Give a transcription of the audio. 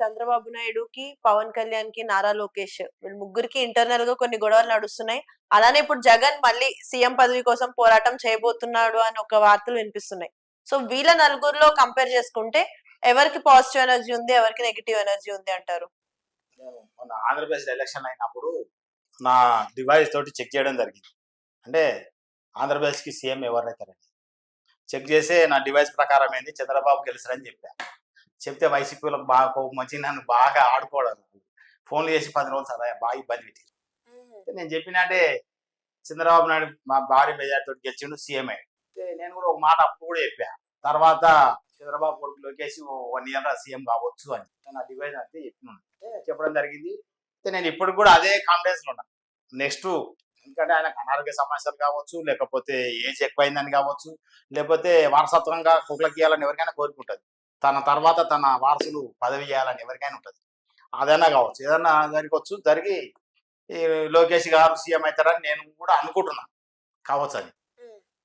చంద్రబాబు నాయుడుకి పవన్ కళ్యాణ్కి నారా లోకేష్. వీళ్ళు ముగ్గురికి ఇంటర్నల్గా కొన్ని గొడవలు నడుస్తున్నాయి. అలానే ఇప్పుడు జగన్ మళ్ళీ సీఎం పదవి కోసం పోరాటం చేయబోతున్నాడు అని ఒక వార్తలు వినిపిస్తున్నాయి. సో వీళ్ళ నలుగురిలో కంపేర్ చేసుకుంటే ఎవరికి పాజిటివ్ ఎనర్జీ ఉంది ఎవరికి నెగిటివ్ ఎనర్జీ ఉంది అంటారు? మొన్న ఆంధ్రప్రదేశ్ ఎలక్షన్ అయినప్పుడు నా డివైస్ తోటి చెక్ చేయడం జరిగింది. అంటే ఆంధ్రప్రదేశ్కి సీఎం ఎవరైతారని చెక్ చేసి నా డివైస్ ప్రకారం ఏంది? చంద్రబాబు గెలిచారని చెప్పాను చెప్తే వైసీపీలకు బాగా కోపం వచ్చి నన్ను బాగా ఆడుకోవడం. ఫోన్లు చేసి పది రోజులు సదా బాగా ఇబ్బంది పెట్టి నేను చెప్పినట్టే చంద్రబాబు నాయుడు మా భార్య మెజార్టీ గెలిచిండు సీఎం అయ్యాడు. నేను కూడా ఒక మాట అప్పుడు కూడా చెప్పా. తర్వాత చంద్రబాబు కొడుకు లోకేసి వన్ ఇయర్ సీఎం కావచ్చు అని నా డివైస్ అంటే చెప్పినాను అంటే చెప్పడం జరిగింది. నేను ఇప్పుడు కూడా అదే కాన్ఫిడెన్స్లో ఉన్నా. నెక్స్ట్ ఎందుకంటే ఆయనకు అనారోగ్య సమస్యలు కావచ్చు లేకపోతే ఏజ్ ఎక్కువైందని కావచ్చు లేకపోతే వారసత్వంగా కుట్లకి ఇవ్వాలని ఎవరికైనా కోరుకుంటుంది. తన తర్వాత తన వారసులు పదవి చేయాలని ఎవరికైనా ఉంటుంది. అదైనా కావచ్చు ఏదైనా జరగవచ్చు జరిగి ఈ లోకేష్ గారు సీఎం అవుతారని నేను కూడా అనుకుంటున్నాను కావచ్చు అని